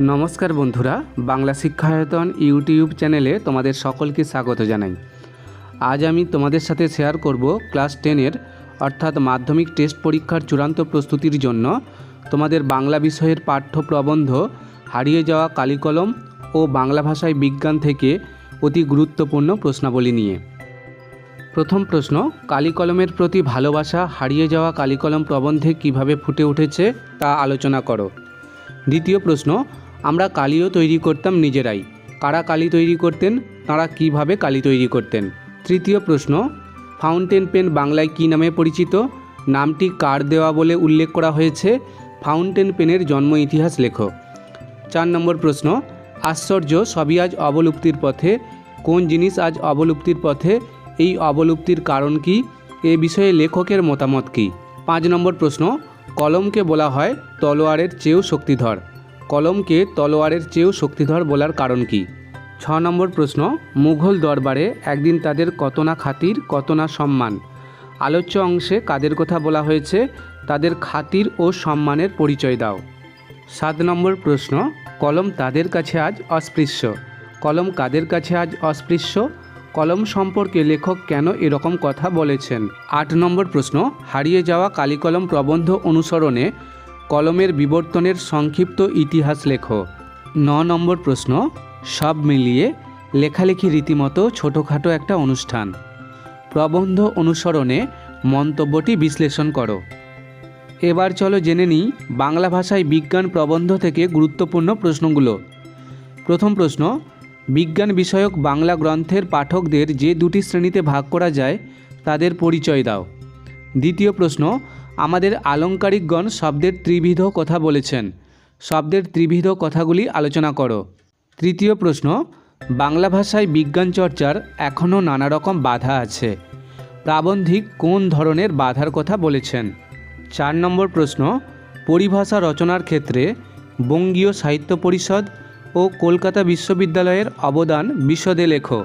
নমস্কার বন্ধুরা, বাংলা শিক্ষায়তন ইউটিউব চ্যানেলে তোমাদের সকলকে স্বাগত জানাই। আজ আমি তোমাদের সাথে শেয়ার করব ক্লাস টেনের, অর্থাৎ মাধ্যমিক টেস্ট পরীক্ষার চূড়ান্ত প্রস্তুতির জন্য তোমাদের বাংলা বিষয়ের পাঠ্য প্রবন্ধ, হারিয়ে যাওয়া কালিকলম ও বাংলা ভাষায় বিজ্ঞান থেকে অতি গুরুত্বপূর্ণ প্রশ্নাবলী নিয়ে। প্রথম প্রশ্ন, কালিকলমের প্রতি ভালোবাসা হারিয়ে যাওয়া কালিকলম প্রবন্ধে কীভাবে ফুটে উঠেছে তা আলোচনা করো। দ্বিতীয় প্রশ্ন, আমরা কালিও তৈরি করতাম নিজেরাই। কারা কালি তৈরি করতেন? তারা কীভাবে কালি তৈরি করতেন? তৃতীয় প্রশ্ন, ফাউন্টেন পেন বাংলায় কী নামে পরিচিত? নামটি কার দেওয়া বলে উল্লেখ করা হয়েছে? ফাউন্টেন পেনের জন্ম ইতিহাস লেখো। চার নম্বর প্রশ্ন, আশ্চর্য সবই আজ অবলুপ্তির পথে? কোন জিনিস আজ অবলুপ্তির পথে? এই অবলুপ্তির কারণ কি? এ বিষয়ে লেখকের মতামত কী? পাঁচ নম্বর প্রশ্ন কলমকে বলা হয় তলোয়ারের চেয়েও শক্তিধর। কলমকে তলোয়ারের চেয়েও শক্তিধর বলার কারণ কি? ছ নম্বর প্রশ্ন, মুঘল দরবারে একদিন তাদের কত না খাতির, কত না সম্মান। আলোচ্য অংশে কাদের কথা বলা হয়েছে? তাদের খাতির ও সম্মানের পরিচয় দাও। সাত নম্বর প্রশ্ন, কলম তাদের কাছে আজ অস্পৃশ্য। কলম কাদের কাছে আজ অস্পৃশ্য? কলম সম্পর্কে লেখক কেন এরকম কথা বলেছেন? আট নম্বর প্রশ্ন, হারিয়ে যাওয়া কালিকলম প্রবন্ধ অনুসরণে কলমের বিবর্তনের সংক্ষিপ্ত ইতিহাস লেখো। ন নম্বর প্রশ্ন, সব মিলিয়ে লেখালেখি রীতিমতো ছোটোখাটো একটা অনুষ্ঠান। প্রবন্ধ অনুসরণে মন্তব্যটি বিশ্লেষণ করো। এবার চলো জেনে নিই বাংলা ভাষায় বিজ্ঞান প্রবন্ধ থেকে গুরুত্বপূর্ণ প্রশ্নগুলো। প্রথম প্রশ্ন বিজ্ঞান বিষয়ক বাংলা গ্রন্থের পাঠকদের যে দুটি শ্রেণীতে ভাগ করা যায়, তাদের পরিচয় দাও। দ্বিতীয় প্রশ্ন, আমাদের আলংকারিকগণ শব্দের ত্রিবিধ কথা বলেছেন। শব্দের ত্রিবিধ কথাগুলি আলোচনা করো। তৃতীয় প্রশ্ন, বাংলা ভাষায় বিজ্ঞান চর্চার এখনও নানা রকম বাধা আছে। প্রাবন্ধিক কোন ধরনের বাধার কথা বলেছেন? চার নম্বর প্রশ্ন, পরিভাষা রচনার ক্ষেত্রে বঙ্গীয় সাহিত্য পরিষদ ও কলকাতা বিশ্ববিদ্যালয়ের অবদান বিশদে লেখো।